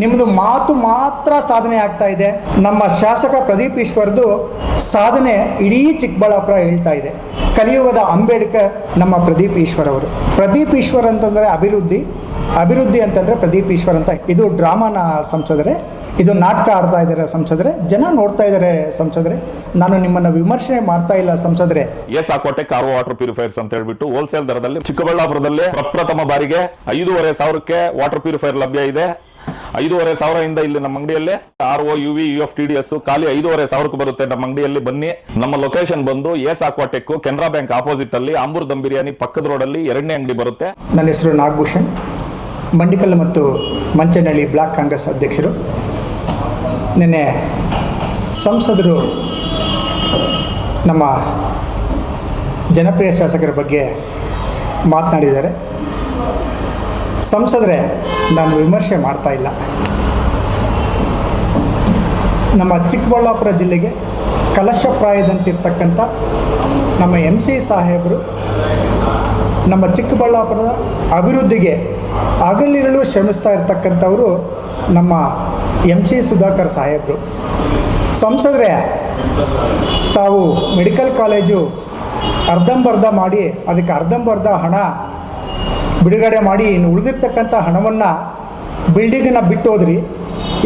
ನಿಮ್ಮದು ಮಾತು ಮಾತ್ರ ಸಾಧನೆ ಆಗ್ತಾ ಇದೆ. ನಮ್ಮ ಶಾಸಕ ಪ್ರದೀಪ್ ಈಶ್ವರ್ದು ಸಾಧನೆ ಇಡೀ ಚಿಕ್ಕಬಳ್ಳಾಪುರ ಹೇಳ್ತಾ ಇದೆ. ಕಲಿಯುಗದ ಅಂಬೇಡ್ಕರ್ ನಮ್ಮ ಪ್ರದೀಪ್ ಈಶ್ವರ್ ಅವರು. ಪ್ರದೀಪ್ ಈಶ್ವರ್ ಅಂತಂದರೆ ಅಭಿವೃದ್ಧಿ. ಅಭಿವೃದ್ಧಿ ಅಂತಂದರೆ ಪ್ರದೀಪ್ ಈಶ್ವರ್ ಅಂತ. ಇದು ಡ್ರಾಮಾನ ಸಂಸದರೆ. ಇದು ನಾಟಕ ಆಡ್ತಾ ಇದ್ದಾರೆ ಸಂಸದರೆ. ಜನ ನೋಡ್ತಾ ಇದ್ದಾರೆ ಸಂಸದರೆ. ನಾನು ನಿಮ್ಮನ್ನು ವಿಮರ್ಶೆ ಮಾಡ್ತಾ ಇಲ್ಲ ಸಂಸದರೆ. S Aquatech car water purifiers ಅಂತ ಹೇಳ್ಬಿಟ್ಟು ಹೋಲ್ಸೇಲ್ ದರದಲ್ಲಿ ಚಿಕ್ಕಬಳ್ಳಾಪುರದಲ್ಲಿ ಪ್ರಪ್ರಥಮ ಬಾರಿಗೆ ಐದೂವರೆ ಸಾವಿರಕ್ಕೆ ವಾಟರ್ ಪ್ಯೂರಿಫೈರ್ ಲಭ್ಯ ಇದೆ. ಐದೂವರೆ ಸಾವಿರದಿಂದ ಇಲ್ಲಿ ನಮ್ಮ ಅಂಗಡಿಯಲ್ಲಿ R O U V U F T D S ಖಾಲಿ ಐದೂವರೆ ಸಾವಿರಕ್ಕೆ ಬರುತ್ತೆ ನಮ್ಮ ಅಂಗಡಿಯಲ್ಲಿ. ಬನ್ನಿ. ನಮ್ಮ ಲೊಕೇಶನ್ ಬಂದು S Aquatech Canara bank opposite ಅಲ್ಲಿ ಆಂಬೂರ್ ದಮ್ ಬಿರಿಯಾನಿ ಪಕ್ಕದ ರೋಡ್ ಅಲ್ಲಿ ಎರಡನೇ ಅಂಗಡಿ ಬರುತ್ತೆ. ನನ್ನ ಹೆಸರು ನಾಗಭೂಷಣ್. ಮಂಡಿಕಲ್ ಮತ್ತು ಮಂಚನಹಳ್ಳಿ ಬ್ಲಾಕ್ ಕಾಂಗ್ರೆಸ್ ಅಧ್ಯಕ್ಷರು. ನಿನ್ನೆ ಸಂಸದರು ನಮ್ಮ ಜನಪ್ರಿಯ ಶಾಸಕರ ಬಗ್ಗೆ ಮಾತನಾಡಿದ್ದಾರೆ. ಸಂಸದರೇ ನಾನು ವಿಮರ್ಶೆ ಮಾಡ್ತಾ ಇಲ್ಲ. ನಮ್ಮ ಚಿಕ್ಕಬಳ್ಳಾಪುರ ಜಿಲ್ಲೆಗೆ ಕಲಶಪ್ರಾಯದಂತಿರ್ತಕ್ಕಂಥ ನಮ್ಮ ಎಂ ಸಿ ಸಾಹೇಬರು ನಮ್ಮ ಚಿಕ್ಕಬಳ್ಳಾಪುರದ ಅಭಿವೃದ್ಧಿಗೆ ಅಗಲಿರಲು ಶ್ರಮಿಸ್ತಾ ಇರ್ತಕ್ಕಂಥವರು ನಮ್ಮ ಎಂ ಸಿ ಸುಧಾಕರ್ ಸಾಹೇಬರು. ಸಂಸದರೇ ತಾವು ಮೆಡಿಕಲ್ ಕಾಲೇಜು ಅರ್ಧಂಬರ್ಧ ಮಾಡಿ ಅದಕ್ಕೆ ಅರ್ಧಂಬರ್ಧ ಹಣ ಬಿಡುಗಡೆ ಮಾಡಿ ಇನ್ನು ಉಳಿದಿರ್ತಕ್ಕಂಥ ಹಣವನ್ನು ಬಿಲ್ಡಿಂಗನ್ನು ಬಿಟ್ಟು ಹೋದ್ರಿ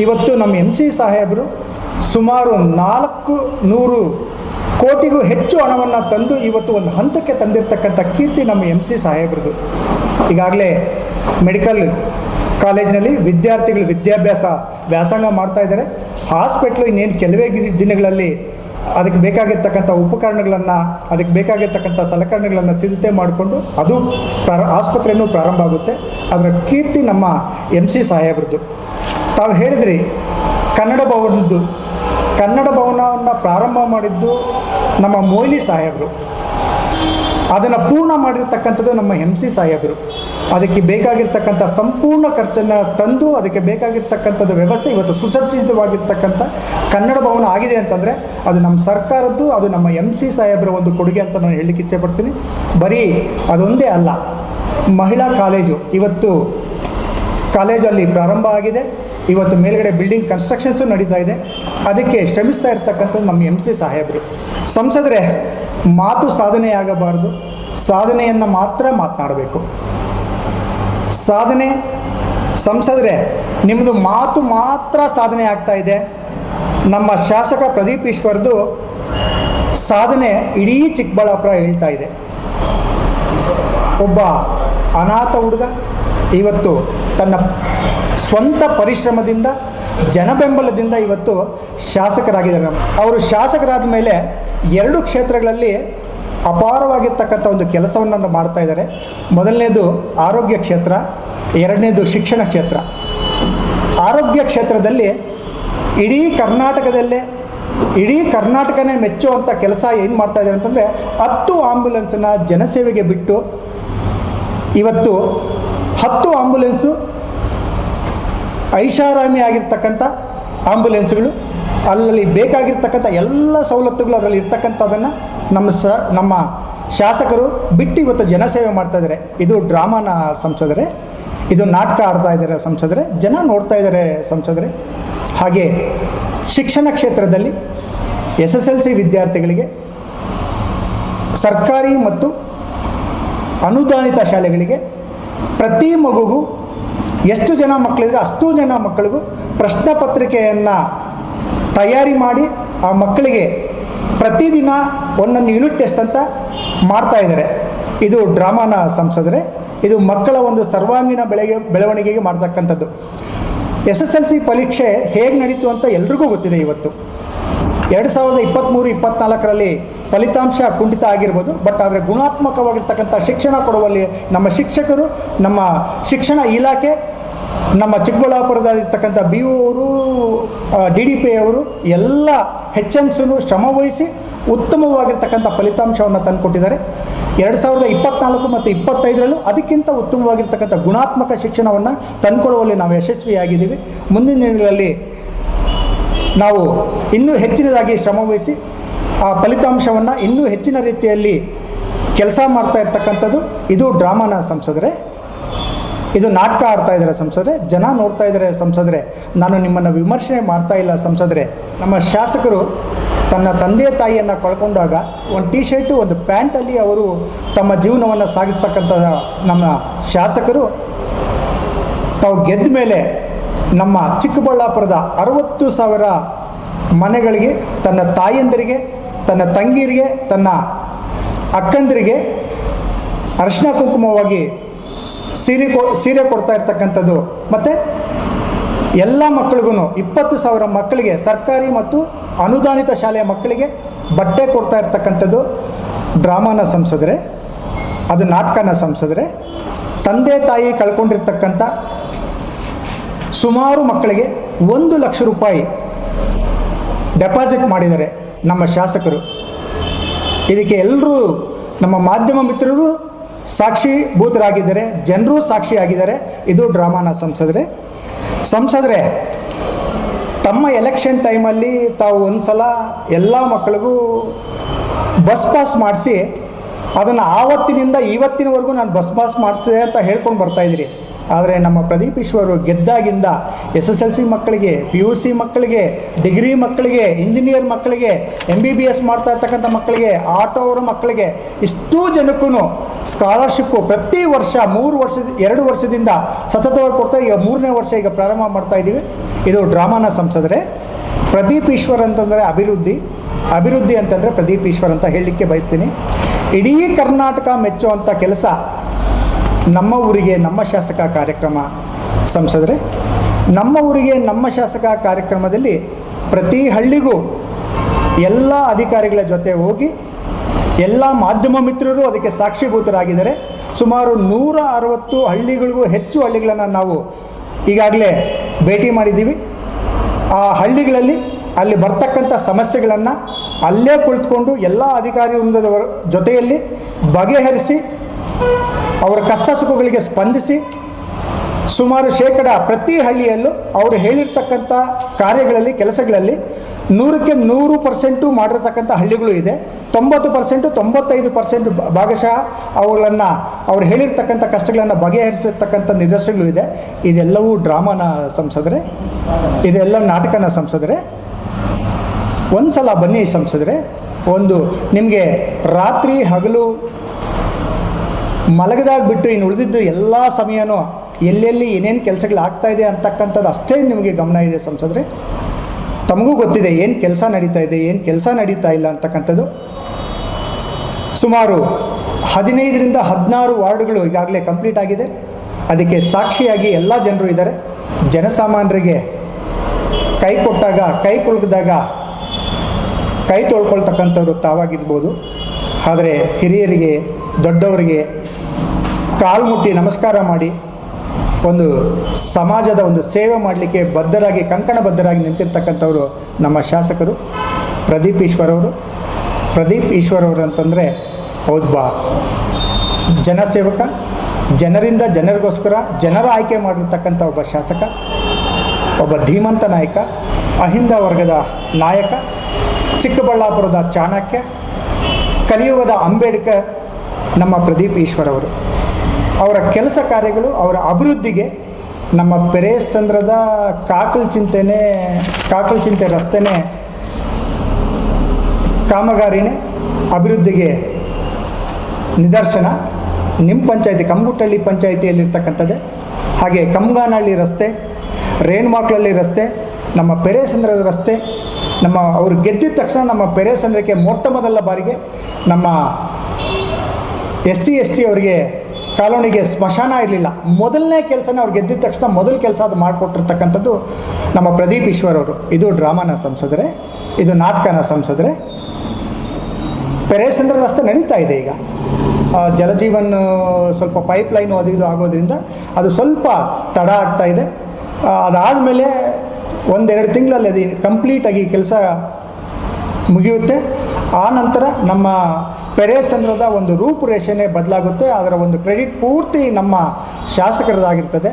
ಇವತ್ತು ನಮ್ಮ ಎಂ ಸಿ ಸಾಹೇಬರು ಸುಮಾರು ನಾಲ್ಕು ನೂರು ಕೋಟಿಗೂ ಹೆಚ್ಚು ಹಣವನ್ನು ತಂದು ಇವತ್ತು ಒಂದು ಹಂತಕ್ಕೆ ತಂದಿರತಕ್ಕಂಥ ಕೀರ್ತಿ ನಮ್ಮ ಎಂ ಸಿ ಸಾಹೇಬ್ರದು. ಈಗಾಗಲೇ ಮೆಡಿಕಲ್ ಕಾಲೇಜಿನಲ್ಲಿ ವಿದ್ಯಾರ್ಥಿಗಳು ವಿದ್ಯಾಭ್ಯಾಸ ವ್ಯಾಸಂಗ ಮಾಡ್ತಾ ಇದ್ದಾರೆ. ಹಾಸ್ಪಿಟ್ಲು ಇನ್ನೇನು ಕೆಲವೇ ದಿನಗಳಲ್ಲಿ ಅದಕ್ಕೆ ಬೇಕಾಗಿರ್ತಕ್ಕಂಥ ಉಪಕರಣಗಳನ್ನು, ಅದಕ್ಕೆ ಬೇಕಾಗಿರ್ತಕ್ಕಂಥ ಸಲಕರಣೆಗಳನ್ನು ಸಿದ್ಧತೆ ಮಾಡಿಕೊಂಡು ಅದು ಪ್ರಾರ ಆಸ್ಪತ್ರೆಯೂ ಪ್ರಾರಂಭ ಆಗುತ್ತೆ. ಅದರ ಕೀರ್ತಿ ನಮ್ಮ ಎಂ ಸಿ ಸಾಹೇಬ್ರದ್ದು. ತಾವು ಹೇಳಿದ್ರಿ, ಕನ್ನಡ ಭವನದ್ದು. ಕನ್ನಡ ಭವನವನ್ನು ಪ್ರಾರಂಭ ಮಾಡಿದ್ದು ನಮ್ಮ ಮೊಯ್ಲಿ ಸಾಹೇಬರು. ಅದನ್ನು ಪೂರ್ಣ ಮಾಡಿರ್ತಕ್ಕಂಥದ್ದು ನಮ್ಮ ಎಂ ಸಿ ಸಾಹೇಬರು. ಅದಕ್ಕೆ ಬೇಕಾಗಿರ್ತಕ್ಕಂಥ ಸಂಪೂರ್ಣ ಖರ್ಚನ್ನು ತಂದು ಅದಕ್ಕೆ ಬೇಕಾಗಿರ್ತಕ್ಕಂಥದ್ದು ವ್ಯವಸ್ಥೆ ಇವತ್ತು ಸುಸಜ್ಜಿತವಾಗಿರ್ತಕ್ಕಂಥ ಕನ್ನಡ ಭವನ ಆಗಿದೆ ಅಂತಂದರೆ ಅದು ನಮ್ಮ ಸರ್ಕಾರದ್ದು, ಅದು ನಮ್ಮ ಎಂ ಸಿ ಸಾಹೇಬರ ಒಂದು ಕೊಡುಗೆ ಅಂತ ನಾನು ಹೇಳಲಿಕ್ಕೆ ಇಚ್ಛೆಪಡ್ತೀನಿ ಬರೀ ಅದೊಂದೇ ಅಲ್ಲ, ಮಹಿಳಾ ಕಾಲೇಜು ಇವತ್ತು ಕಾಲೇಜಲ್ಲಿ ಪ್ರಾರಂಭ ಆಗಿದೆ. ಇವತ್ತು ಮೇಲ್ಗಡೆ ಬಿಲ್ಡಿಂಗ್ ಕನ್ಸ್ಟ್ರಕ್ಷನ್ಸು ನಡೀತಾ ಇದೆ. ಅದಕ್ಕೆ ಶ್ರಮಿಸ್ತಾ ಇರ್ತಕ್ಕಂಥದ್ದು ನಮ್ಮ ಎಂ ಸಿ ಸಾಹೇಬರು. ಸಂಸದರೇ, ಮಾತು ಸಾಧನೆಯಾಗಬಾರದು ಸಾಧನೆಯನ್ನು ಮಾತ್ರ ಮಾತನಾಡಬೇಕು. ಸಾಧನೆ, ಸಂಸದರೇ ನಿಮ್ಮದು ಮಾತು ಮಾತ್ರ ಸಾಧನೆ ಆಗ್ತಾ ಇದೆ. ನಮ್ಮ ಶಾಸಕ ಪ್ರದೀಪ್ ಈಶ್ವರ್ದು ಸಾಧನೆ ಇಡೀ ಚಿಕ್ಕಬಳ್ಳಾಪುರ ಹೇಳ್ತಾ ಇದೆ. ಒಬ್ಬ ಅನಾಥ ಹುಡುಗ, ಇವತ್ತು ತನ್ನ ಸ್ವಂತ ಪರಿಶ್ರಮದಿಂದ, ಜನಬೆಂಬಲದಿಂದ ಇವತ್ತು ಶಾಸಕರಾಗಿದ್ದಾರೆ ಅವರು ಶಾಸಕರಾದ ಮೇಲೆ ಎರಡು ಕ್ಷೇತ್ರಗಳಲ್ಲಿ ಅಪಾರವಾಗಿರ್ತಕ್ಕಂಥ ಒಂದು ಕೆಲಸವನ್ನು ಮಾಡ್ತಾ ಇದ್ದಾರೆ. ಮೊದಲನೇದು ಆರೋಗ್ಯ ಕ್ಷೇತ್ರ, ಎರಡನೇದು ಶಿಕ್ಷಣ ಕ್ಷೇತ್ರ. ಆರೋಗ್ಯ ಕ್ಷೇತ್ರದಲ್ಲಿ ಇಡೀ ಕರ್ನಾಟಕದಲ್ಲೇ, ಇಡೀ ಕರ್ನಾಟಕನೇ ಮೆಚ್ಚುವಂಥ ಕೆಲಸ ಏನು ಮಾಡ್ತಾ ಇದ್ದಾರೆ ಅಂತಂದರೆ ಹತ್ತು ಆಂಬ್ಯುಲೆನ್ಸನ್ನು ಜನಸೇವೆಗೆ ಬಿಟ್ಟು ಇವತ್ತು ಹತ್ತು ಆಂಬ್ಯುಲೆನ್ಸು ಐಷಾರಾಮಿ ಆಗಿರ್ತಕ್ಕಂಥ ಆಂಬ್ಯುಲೆನ್ಸ್ಗಳು ಅಲ್ಲಲ್ಲಿ ಬೇಕಾಗಿರ್ತಕ್ಕಂಥ ಎಲ್ಲ ಸವಲತ್ತುಗಳು ಅದರಲ್ಲಿ ಇರ್ತಕ್ಕಂಥದ್ದನ್ನು ನಮ್ಮ ಸ, ನಮ್ಮ ಶಾಸಕರು ಬಿಟ್ಟು ಇವತ್ತು ಜನಸೇವೆ ಮಾಡ್ತಾ ಇದ್ದಾರೆ. ಇದು ಡ್ರಾಮಾನ ಸಂಸದರೆ, ಇದು ನಾಟಕ ಆಡ್ತಾ ಇದ್ದಾರೆ ಸಂಸದರೆ, ಜನ ನೋಡ್ತಾ ಇದ್ದಾರೆ ಸಂಸದರೆ. ಹಾಗೆ ಶಿಕ್ಷಣ ಕ್ಷೇತ್ರದಲ್ಲಿ ಎಸ್ ಎಸ್ ಎಲ್ ಸಿ ವಿದ್ಯಾರ್ಥಿಗಳಿಗೆ ಸರ್ಕಾರಿ ಮತ್ತು ಅನುದಾನಿತ ಶಾಲೆಗಳಿಗೆ ಪ್ರತಿ ಮಗುಗೂ ಎಷ್ಟು ಜನ ಮಕ್ಕಳಿದ್ರೆ ಅಷ್ಟು ಜನ ಮಕ್ಕಳಿಗೂ ಪ್ರಶ್ನೆ ಪತ್ರಿಕೆಯನ್ನು ತಯಾರಿ ಮಾಡಿ ಆ ಮಕ್ಕಳಿಗೆ ಪ್ರತಿದಿನ ಒಂದೊಂದು ಯೂನಿಟ್ ಟೆಸ್ಟ್ ಅಂತ ಮಾಡ್ತಾ ಇದ್ದಾರೆ. ಇದು ಡ್ರಾಮಾನ ಸಂಸದರೆ, ಇದು ಮಕ್ಕಳ ಒಂದು ಸರ್ವಾಂಗೀಣ ಬೆಳೆಗೆ, ಬೆಳವಣಿಗೆಗೆ ಮಾಡ್ತಕ್ಕಂಥದ್ದು. ಎಸ್ ಎಸ್ ಎಲ್ ಸಿ ಪರೀಕ್ಷೆ ಹೇಗೆ ನಡೀತು ಅಂತ ಎಲ್ರಿಗೂ ಗೊತ್ತಿದೆ ಇವತ್ತು. ಎರಡು ಸಾವಿರದ ಇಪ್ಪತ್ತ್ಮೂರು ಇಪ್ಪತ್ತ್ನಾಲ್ಕರಲ್ಲಿ ಫಲಿತಾಂಶ ಕುಂಠಿತ ಆಗಿರ್ಬೋದು. ಬಟ್ ಆದರೆ ಗುಣಾತ್ಮಕವಾಗಿರ್ತಕ್ಕಂಥ ಶಿಕ್ಷಣ ಕೊಡುವಲ್ಲಿ ನಮ್ಮ ಶಿಕ್ಷಕರು, ನಮ್ಮ ಶಿಕ್ಷಣ ಇಲಾಖೆ, ನಮ್ಮ ಚಿಕ್ಕಬಳ್ಳಾಪುರದಲ್ಲಿರ್ತಕ್ಕಂಥ ಬಿ ಅವರು ಡಿ ಡಿ ಪಿ ಅವರು ಎಲ್ಲ ಹೆಚ್ ಎಮ್ಸನ್ನು ಶ್ರಮವಹಿಸಿ ಉತ್ತಮವಾಗಿರ್ತಕ್ಕಂಥ ಫಲಿತಾಂಶವನ್ನು ತಂದುಕೊಟ್ಟಿದ್ದಾರೆ. ಎರಡು ಸಾವಿರದ ಇಪ್ಪತ್ನಾಲ್ಕು ಮತ್ತು ಇಪ್ಪತ್ತೈದರಲ್ಲೂ ಅದಕ್ಕಿಂತ ಉತ್ತಮವಾಗಿರ್ತಕ್ಕಂಥ ಗುಣಾತ್ಮಕ ಶಿಕ್ಷಣವನ್ನು ತಂದುಕೊಡುವಲ್ಲಿ ನಾವು ಯಶಸ್ವಿಯಾಗಿದ್ದೀವಿ. ಮುಂದಿನ ದಿನಗಳಲ್ಲಿ ನಾವು ಇನ್ನೂ ಹೆಚ್ಚಿನದಾಗಿ ಶ್ರಮವಹಿಸಿ ಆ ಫಲಿತಾಂಶವನ್ನು ಇನ್ನೂ ಹೆಚ್ಚಿನ ರೀತಿಯಲ್ಲಿ ಕೆಲಸ ಮಾಡ್ತಾ ಇರ್ತಕ್ಕಂಥದ್ದು. ಇದು ಡ್ರಾಮಾನ ಸಂಸದರೇ. ಇದು ನಾಟಕ ಆಡ್ತಾ ಇದ್ದಾರೆ ಸಂಸದರೆ. ಜನ ನೋಡ್ತಾ ಇದ್ದಾರೆ ಸಂಸದರೆ. ನಾನು ನಿಮ್ಮನ್ನು ವಿಮರ್ಶೆ ಮಾಡ್ತಾ ಇಲ್ಲ ಸಂಸದರೆ. ನಮ್ಮ ಶಾಸಕರು ತನ್ನ ತಂದೆ ತಾಯಿಯನ್ನು ಕಳ್ಕೊಂಡಾಗ ಒಂದು ಟಿ ಶರ್ಟು ಒಂದು ಪ್ಯಾಂಟಲ್ಲಿ ಅವರು ತಮ್ಮ ಜೀವನವನ್ನು ಸಾಗಿಸ್ತಕ್ಕಂಥ ನಮ್ಮ ಶಾಸಕರು ತಾವು ಗೆದ್ದ ಮೇಲೆ ನಮ್ಮ ಚಿಕ್ಕಬಳ್ಳಾಪುರದ ಅರವತ್ತು ಸಾವಿರ ಮನೆಗಳಿಗೆ, ತನ್ನ ತಾಯಂದಿರಿಗೆ, ತನ್ನ ತಂಗಿಯರಿಗೆ, ತನ್ನ ಅಕ್ಕಂದರಿಗೆ ಅರಿಶಿನ ಕುಂಕುಮವಾಗಿ ಸೀರೆ ಕೊ, ಸೀರೆ ಕೊಡ್ತಾ ಇರ್ತಕ್ಕಂಥದ್ದು. ಮತ್ತು ಎಲ್ಲ ಮಕ್ಕಳಿಗೂ ಇಪ್ಪತ್ತು ಸಾವಿರ ಮಕ್ಕಳಿಗೆ, ಸರ್ಕಾರಿ ಮತ್ತು ಅನುದಾನಿತ ಶಾಲೆಯ ಮಕ್ಕಳಿಗೆ ಬಟ್ಟೆ ಕೊಡ್ತಾ ಇರ್ತಕ್ಕಂಥದ್ದು ಡ್ರಾಮಾನ ಸಂಸದರೆ, ಅದು ನಾಟಕನ ಸಂಸದರೆ. ತಂದೆ ತಾಯಿ ಕಳ್ಕೊಂಡಿರ್ತಕ್ಕಂಥ ಸುಮಾರು ಮಕ್ಕಳಿಗೆ ಒಂದು ಲಕ್ಷ ರೂಪಾಯಿ ಡೆಪಾಸಿಟ್ ಮಾಡಿದ್ದಾರೆ ನಮ್ಮ ಶಾಸಕರು. ಇದಕ್ಕೆ ಎಲ್ಲರೂ ನಮ್ಮ ಮಾಧ್ಯಮ ಮಿತ್ರರು ಸಾಕ್ಷಿ ಭೂತರಾಗಿದ್ದಾರೆ, ಜನರು ಸಾಕ್ಷಿಯಾಗಿದ್ದಾರೆ ಇದು ಡ್ರಾಮಾನ ಸಂಸದರೆ. ಸಂಸದರೆ, ತಮ್ಮ ಎಲೆಕ್ಷನ್ ಟೈಮಲ್ಲಿ ತಾವು ಒಂದು ಸಲ ಎಲ್ಲ ಮಕ್ಕಳಿಗೂ ಬಸ್ ಪಾಸ್ ಮಾಡಿಸಿ, ಅದನ್ನು ಆವತ್ತಿನಿಂದ ಇವತ್ತಿನವರೆಗೂ ನಾನು ಬಸ್ ಪಾಸ್ ಮಾಡಿಸಿದೆ ಅಂತ ಹೇಳ್ಕೊಂಡು ಬರ್ತಾಯಿದ್ದೀರಿ ಆದರೆ ನಮ್ಮ ಪ್ರದೀಪ್ ಈಶ್ವರು ಗೆದ್ದಾಗಿಂದ ಎಸ್ ಎಸ್ ಎಲ್ ಸಿ ಮಕ್ಕಳಿಗೆ, ಪಿ ಯು ಸಿ ಮಕ್ಕಳಿಗೆ, ಡಿಗ್ರಿ ಮಕ್ಕಳಿಗೆ, ಇಂಜಿನಿಯರ್ ಮಕ್ಕಳಿಗೆ ಎಂ ಬಿ ಬಿ ಎಸ್ ಮಾಡ್ತಾ ಇರ್ತಕ್ಕಂಥ ಮಕ್ಕಳಿಗೆ, ಆಟೋ ಅವರ ಮಕ್ಕಳಿಗೆ ಇಷ್ಟೂ ಜನಕ್ಕೂ ಸ್ಕಾಲರ್ಶಿಪ್ಪು ಪ್ರತಿ ವರ್ಷ ಮೂರು ವರ್ಷದ, ಎರಡು ವರ್ಷದಿಂದ ಸತತವಾಗಿ ಕೊಡ್ತಾ ಈಗ ಮೂರನೇ ವರ್ಷ ಈಗ ಪ್ರಾರಂಭ ಮಾಡ್ತಾ ಇದ್ದೀವಿ. ಇದು ಡ್ರಾಮಾನ ಸಂಸದರೆ. ಪ್ರದೀಪ್ ಈಶ್ವರ್ ಅಂತಂದರೆ ಅಭಿವೃದ್ಧಿ. ಅಭಿವೃದ್ಧಿ ಅಂತಂದರೆ ಪ್ರದೀಪ್ ಈಶ್ವರ್ ಅಂತ ಹೇಳಲಿಕ್ಕೆ ಬಯಸ್ತೀನಿ. ಇಡೀ ಕರ್ನಾಟಕ ಮೆಚ್ಚುವಂಥ ಕೆಲಸ ನಮ್ಮ ಊರಿಗೆ ನಮ್ಮ ಶಾಸಕ ಕಾರ್ಯಕ್ರಮ ಸಂಸದರೆ, ನಮ್ಮ ಊರಿಗೆ ನಮ್ಮ ಶಾಸಕ ಕಾರ್ಯಕ್ರಮದಲ್ಲಿ ಪ್ರತಿ ಹಳ್ಳಿಗೂ ಎಲ್ಲ ಅಧಿಕಾರಿಗಳ ಜೊತೆ ಹೋಗಿ ಎಲ್ಲ ಮಾಧ್ಯಮ ಮಿತ್ರರು ಅದಕ್ಕೆ ಸಾಕ್ಷಿಭೂತರಾಗಿದ್ದಾರೆ. ಸುಮಾರು ನೂರ ಅರವತ್ತು ಹಳ್ಳಿಗಳಿಗೂ ಹೆಚ್ಚು ಹಳ್ಳಿಗಳನ್ನು ನಾವು ಈಗಾಗಲೇ ಭೇಟಿ ಮಾಡಿದ್ದೀವಿ. ಆ ಹಳ್ಳಿಗಳಲ್ಲಿ ಅಲ್ಲಿ ಬರ್ತಕ್ಕಂಥ ಸಮಸ್ಯೆಗಳನ್ನು ಅಲ್ಲೇ ಕುಳಿತುಕೊಂಡು ಎಲ್ಲ ಅಧಿಕಾರಿ ಜೊತೆಯಲ್ಲಿ ಬಗೆಹರಿಸಿ ಅವರ ಕಷ್ಟ ಸುಖಗಳಿಗೆ ಸ್ಪಂದಿಸಿ ಸುಮಾರು ಶೇಕಡ ಪ್ರತಿ ಹಳ್ಳಿಯಲ್ಲೂ ಅವರು ಹೇಳಿರ್ತಕ್ಕಂಥ ಕಾರ್ಯಗಳಲ್ಲಿ, ಕೆಲಸಗಳಲ್ಲಿ ನೂರಕ್ಕೆ ನೂರು ಪರ್ಸೆಂಟು ಮಾಡಿರ್ತಕ್ಕಂಥ ಹಳ್ಳಿಗಳು ಇದೆ. ತೊಂಬತ್ತು ಪರ್ಸೆಂಟು, ತೊಂಬತ್ತೈದು ಪರ್ಸೆಂಟ್ ಭಾಗಶಃ ಅವುಗಳನ್ನು ಅವ್ರು ಹೇಳಿರ್ತಕ್ಕಂಥ ಕಷ್ಟಗಳನ್ನು ಬಗೆಹರಿಸಿರ್ತಕ್ಕಂಥ ನಿದರ್ಶನಗಳು ಇದೆ. ಇದೆಲ್ಲವೂ ಡ್ರಾಮಾನ ಸಂಸದರೆ, ಇದೆಲ್ಲ ನಾಟಕನ ಸಂಸದರೆ. ಒಂದು ಸಲ ಬನ್ನಿ ಸಂಸದರೆ. ಒಂದು ನಿಮಗೆ ರಾತ್ರಿ ಹಗಲು ಮಲಗದಾಗ ಬಿಟ್ಟು ಇನ್ನು ಉಳಿದಿದ್ದು ಎಲ್ಲ ಸಮಯನೂ ಎಲ್ಲೆಲ್ಲಿ ಏನೇನು ಕೆಲಸಗಳು ಆಗ್ತಾ ಇದೆ ಅಂತಕ್ಕಂಥದ್ದು ಅಷ್ಟೇ ನಿಮಗೆ ಗಮನ ಇದೆ ಸಂಸದ್ರೆ. ತಮಗೂ ಗೊತ್ತಿದೆ ಏನು ಕೆಲಸ ನಡೀತಾ ಇದೆ, ಏನು ಕೆಲಸ ನಡೀತಾ ಇಲ್ಲ ಅಂತಕ್ಕಂಥದ್ದು. ಸುಮಾರು ಹದಿನೈದರಿಂದ ಹದಿನಾರು ವಾರ್ಡ್ಗಳು ಈಗಾಗಲೇ ಕಂಪ್ಲೀಟ್ ಆಗಿದೆ. ಅದಕ್ಕೆ ಸಾಕ್ಷಿಯಾಗಿ ಎಲ್ಲ ಜನರು ಇದ್ದಾರೆ. ಜನಸಾಮಾನ್ಯರಿಗೆ ಕೈ ಕೊಟ್ಟಾಗ, ಕೈ ಕೊಳಗಿದಾಗ ಕೈ ತೊಳ್ಕೊಳ್ತಕ್ಕಂಥವ್ರು ತಾವಾಗಿರ್ಬೋದು. ಆದರೆ ಹಿರಿಯರಿಗೆ, ದೊಡ್ಡವರಿಗೆ ಕಾಲು ಮುಟ್ಟಿ ನಮಸ್ಕಾರ ಮಾಡಿ ಒಂದು ಸಮಾಜದ ಒಂದು ಸೇವೆ ಮಾಡಲಿಕ್ಕೆ ಬದ್ಧರಾಗಿ ಕಂಕಣಬದ್ಧರಾಗಿ ನಿಂತಿರ್ತಕ್ಕಂಥವರು ನಮ್ಮ ಶಾಸಕರು. ಪ್ರದೀಪ್ ಈಶ್ವರವರು. ಪ್ರದೀಪ್ ಈಶ್ವರವರು ಅಂತಂದರೆ ಒಬ್ಬ ಜನಸೇವಕ, ಜನರಿಂದ ಜನರಿಗೋಸ್ಕರ ಜನರ ಆಯ್ಕೆ ಮಾಡಿರ್ತಕ್ಕಂಥ ಒಬ್ಬ ಶಾಸಕ, ಒಬ್ಬ ಧೀಮಂತ ನಾಯಕ, ಅಹಿಂದ ವರ್ಗದ ನಾಯಕ, ಚಿಕ್ಕಬಳ್ಳಾಪುರದ ಚಾಣಕ್ಯ, ಕಲಿಯುಗದ ಅಂಬೇಡ್ಕರ್ ನಮ್ಮ ಪ್ರದೀಪ್ ಈಶ್ವರ್ ಅವರು ಕೆಲಸ ಕಾರ್ಯಗಳು ಅವರ ಅಭಿವೃದ್ಧಿಗೆ ನಮ್ಮ ಪೆರೇಸಂದ್ರದ ಕಾಕಲ್ ಚಿಂತೆನೇ, ಕಾಕಲ್ ಚಿಂತೆ ರಸ್ತೆನೇ, ಕಾಮಗಾರಿನೇ ಅಭಿವೃದ್ಧಿಗೆ ನಿದರ್ಶನ. ನಿಮ್ಮ ಪಂಚಾಯತಿ ಕಂಗುಟ್ಟಳ್ಳಿ ಪಂಚಾಯತಿಯಲ್ಲಿರ್ತಕ್ಕಂಥದ್ದೇ. ಹಾಗೆ ಕಮ್ಗಾನಹಳ್ಳಿ ರಸ್ತೆ, ರೇಣುಮಾಕ್ಳಹಳ್ಳಿ ರಸ್ತೆ, ನಮ್ಮ ಪೆರೇಸಂದ್ರದ ರಸ್ತೆ, ನಮ್ಮ ಅವರು ಗೆದ್ದಿದ ತಕ್ಷಣ ನಮ್ಮ ಪೆರೇಸಂದ್ರಕ್ಕೆ ಮೊಟ್ಟ ಮೊದಲ ಬಾರಿಗೆ ನಮ್ಮ ಎಸ್ ಸಿ, ಎಸ್ ಟಿ ಅವರಿಗೆ ಕಾಲೋನಿಗೆ ಸ್ಮಶಾನ ಇರಲಿಲ್ಲ. ಮೊದಲನೇ ಕೆಲಸನ ಅವ್ರು ಗೆದ್ದಿದ ತಕ್ಷಣ ಮೊದಲ ಕೆಲಸ ಅದು ಮಾಡಿಕೊಟ್ಟಿರ್ತಕ್ಕಂಥದ್ದು ನಮ್ಮ ಪ್ರದೀಪ್ ಈಶ್ವರ್ ಅವರು. ಇದು ಡ್ರಾಮಾನ ಸಂಸದರೆ, ಇದು ನಾಟಕನ ಸಂಸದರೆ. ಪೆರೇಸಂದ್ರ ರಸ್ತೆ ನಡೀತಾ ಇದೆ ಈಗ. ಜಲಜೀವನ್ ಸ್ವಲ್ಪ ಪೈಪ್ ಲೈನ್ ಇದು ಆಗೋದ್ರಿಂದ ಅದು ಸ್ವಲ್ಪ ತಡ ಆಗ್ತಾ ಇದೆ. ಅದಾದಮೇಲೆ ಒಂದೆರಡು ತಿಂಗಳಲ್ಲಿ ಅದು ಕಂಪ್ಲೀಟಾಗಿ ಕೆಲಸ ಮುಗಿಯುತ್ತೆ. ಆ ನಂತರ ನಮ್ಮ ಪೆರೇಸಂದ್ರದ ಒಂದು ರೂಪುರೇಷೆನೇ ಬದಲಾಗುತ್ತೆ. ಅದರ ಒಂದು ಕ್ರೆಡಿಟ್ ಪೂರ್ತಿ ನಮ್ಮ ಶಾಸಕರದಾಗಿರ್ತದೆ.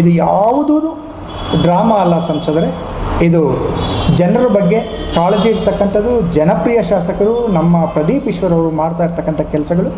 ಇದು ಯಾವುದೂ ಡ್ರಾಮಾ ಅಲ್ಲ ಸಂಸದರೆ. ಇದು ಜನರ ಬಗ್ಗೆ ಕಾಳಜಿ ಇರ್ತಕ್ಕಂಥದ್ದು ಜನಪ್ರಿಯ ಶಾಸಕರು, ನಮ್ಮ ಪ್ರದೀಪ್ ಈಶ್ವರ್ ಅವರು ಮಾಡ್ತಾ ಇರ್ತಕ್ಕಂಥ ಕೆಲಸಗಳು.